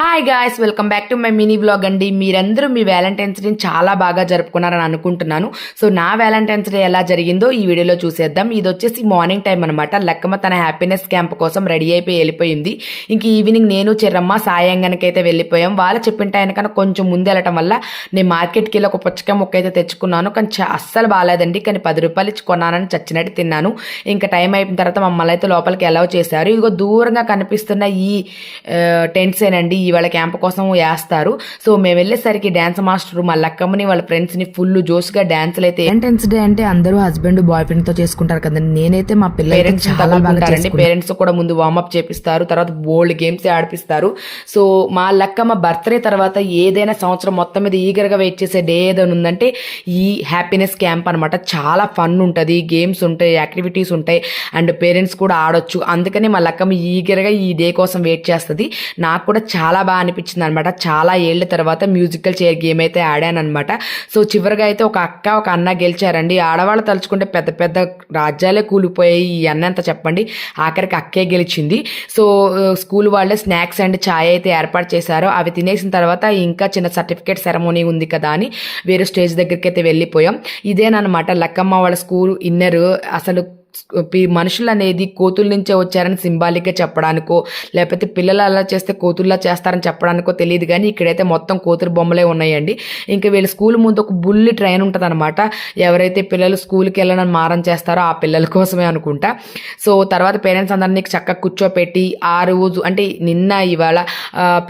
Hi guys welcome back to my mini blog అండి. మీరందరూ మీ Valentine's day చాలా బాగా జరుపుకున్నారని అనుకుంటున్నాను. సో నా వ్యాలంటైన్స్ డే ఎలా జరిగిందో ఈ వీడియోలో చూసేద్దాం. ఇది వచ్చేసి మార్నింగ్ టైం అనమాట లక్కమ్మ తన హ్యాపీనెస్ క్యాంప్ కోసం రెడీ అయిపోయి వెళ్ళిపోయింది. ఇంక ఈవినింగ్ నేను చిరమ్మ సాయంగానికైతే వెళ్ళిపోయాం. వాళ్ళు చెప్పిన టైం కన్నా కొంచెం ముందు వెళ్ళటం వల్ల నేను మార్కెట్కి వెళ్ళి ఒక పుచ్చకాయ ముక్క అయితే తెచ్చుకున్నాను. కానీ అస్సలు బాగాలేదండి. కానీ పది రూపాయలు ఇచ్చి కొన్నానని చచ్చినట్టు తిన్నాను. ఇంకా టైం అయిపోయిన తర్వాత మమ్మల్ని అయితే లోపలికి అలౌ చేశారు. ఇదిగో దూరంగా కనిపిస్తున్న ఈ టెంట్స్ ఏనండి. ఇవాళ క్యాంప్ కోసం వేస్తారు. సో మేము వెళ్ళేసరికి డాన్స్ మాస్టర్ మా లక్కమ్మని వాళ్ళ ఫ్రెండ్స్ని ఫుల్ జోష్గా డాన్స్లు అయితే ఎంట్రన్స్ డే అంటే అందరూ హస్బెండ్ బాయ్ ఫ్రెండ్తో చేసుకుంటారు కదండి. నేనైతే మా పేరెంట్స్ చాలా పేరెంట్స్ కూడా ముందు వార్మప్ చేపిస్తారు తర్వాత బోల్డ్ గేమ్స్ ఆడిపిస్తారు. సో మా లక్కమ్మ బర్త్డే తర్వాత ఏదైనా సంవత్సరం మొత్తం మీద ఈగర్గా వెయిట్ చేసే డే ఏదైనా ఉందంటే ఈ హ్యాపీనెస్ క్యాంప్ అనమాట చాలా ఫన్ ఉంటుంది గేమ్స్ ఉంటాయి యాక్టివిటీస్ ఉంటాయి అండ్ పేరెంట్స్ కూడా ఆడొచ్చు. అందుకని మా లక్కమ్మ ఈగర్గా ఈ డే కోసం వెయిట్ చేస్తుంది. నాకు కూడా చాలా బాగా అనిపించింది అనమాట చాలా ఏళ్ళ తర్వాత మ్యూజికల్ చైర్ గేమ్ అయితే ఆడానమాట సో చివరిగా అయితే ఒక అక్క ఒక అన్న గెలిచారండి. ఆడవాళ్ళు తలుచుకుంటే పెద్ద పెద్ద రాజ్యాలే కూలిపోయాయి ఈ అన్న అంత చెప్పండి. ఆఖరికి అక్కే గెలిచింది. సో స్కూల్ వాళ్ళే స్నాక్స్ అండ్ ఛాయ్ అయితే ఏర్పాటు చేశారు. అవి తినేసిన తర్వాత ఇంకా చిన్న సర్టిఫికేట్ సెరమోనీ ఉంది కదా అని వేరే స్టేజ్ దగ్గరికి అయితే వెళ్ళిపోయాం. ఇదేనమాట లక్కమ్మ వాళ్ళ స్కూల్ ఇన్నర్. అసలు మనుషులు అనేది కోతుల నుంచే వచ్చారని సింబాలిక్గా చెప్పడానికో లేకపోతే పిల్లలు అలా చేస్తే కోతుల్లా చేస్తారని చెప్పడానికో తెలియదు కానీ ఇక్కడైతే మొత్తం కోతురు బొమ్మలే ఉన్నాయండి. ఇంకా వీళ్ళ స్కూల్ ముందు ఒక బుల్లి ట్రైన్ ఉంటుంది అనమాట ఎవరైతే పిల్లలు స్కూల్కి వెళ్ళడం మారం చేస్తారో ఆ పిల్లల కోసమే అనుకుంటా. సో తర్వాత పేరెంట్స్ అందరినీ చక్కగా కూర్చోపెట్టి ఆ రోజు అంటే నిన్న ఇవాళ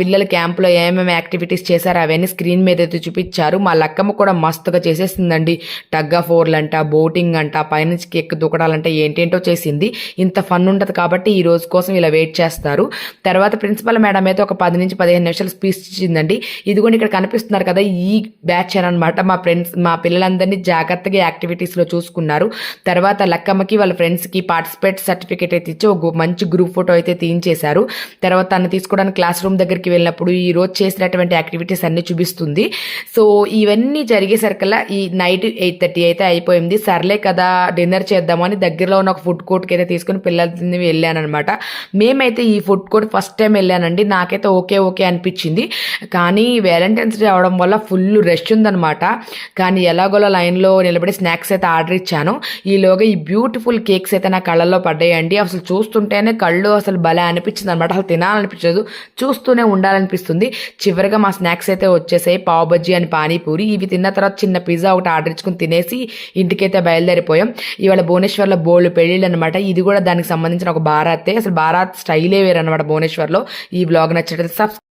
పిల్లల క్యాంప్లో ఏమేమి యాక్టివిటీస్ చేశారో అవన్నీ స్క్రీన్ మీద అయితే చూపించారు. మా లక్కమ్మ కూడా మస్తుగా చేసేసిందండి. టగ్ ఆఫ్ అంట బోటింగ్ అంట పైనుంచి ఎక్కి దూకడాలంట ఏంటేంటో చేసింది. ఇంత ఫన్ ఉంటుంది కాబట్టి ఈ రోజు కోసం ఇలా వెయిట్ చేస్తారు. తర్వాత ప్రిన్సిపల్ మేడం అయితే ఒక పది నుంచి పదిహేను నిమిషాలు స్పీచ్ ఇచ్చిందండి. ఇదిగోండి ఇక్కడ కనిపిస్తున్నారు కదా ఈ బ్యాచ్ అనమాట. మా ఫ్రెండ్స్ మా పిల్లలందరినీ జాగ్రత్తగా యాక్టివిటీస్లో చూసుకున్నారు. తర్వాత లక్కమ్మకి వాళ్ళ ఫ్రెండ్స్కి పార్టిసిపేట్ సర్టిఫికేట్ అయితే ఇచ్చి ఒక మంచి గ్రూప్ ఫోటో అయితే తీయించేశారు. తర్వాత తను తీసుకోవడానికి క్లాస్ రూమ్ దగ్గరికి వెళ్ళినప్పుడు ఈ రోజు చేసినటువంటి యాక్టివిటీస్ అన్ని చూపిస్తుంది. సో ఇవన్నీ జరిగేసరికల్లా ఈ నైట్ ఎయిట్ థర్టీ అయితే అయిపోయింది. సర్లే కదా డిన్నర్ చేద్దామని దగ్గర దగ్గరలో ఉన్న ఒక ఫుడ్ కోర్ట్కి అయితే తీసుకుని పిల్లల్ని వెళ్ళానమాట మేమైతే ఈ ఫుడ్ కోర్ట్ ఫస్ట్ టైం వెళ్ళానండి. నాకైతే ఓకే ఓకే అనిపించింది. కానీ వ్యాలంటైన్స్ డే అవడం వల్ల ఫుల్ రష్ ఉందనమాట కానీ ఎలాగోలా లైన్లో నిలబడి స్నాక్స్ అయితే ఆర్డర్ ఇచ్చాను. ఈలోగా ఈ బ్యూటిఫుల్ కేక్స్ అయితే నా కళ్ళల్లో పడ్డాయండి. అసలు చూస్తుంటేనే కళ్ళు అసలు భలే అనిపించింది అనమాట అసలు తినాలనిపించదు. చూస్తూనే ఉండాలనిపిస్తుంది. చివరిగా మా స్నాక్స్ అయితే వచ్చేసాయి. పావు బజ్జీ అని పానీపూరి. ఇవి తిన్న తర్వాత చిన్న పిజ్జా ఒకటి ఆర్డర్ ఇచ్చుకుని తినేసి ఇంటికైతే బయలుదేరిపోయాం. ఇవాళ భువనేశ్వర్లో బోల్డ్ పెళ్ళిళ్ళు అనమాట ఇది కూడా దానికి సంబంధించిన ఒక భారతే అసలు భారత్ స్టైలే వేరు అనమాట భువనేశ్వర్లో. ఈ బ్లాగ్ నచ్చినట్లయితే సబ్స్క్రైబ్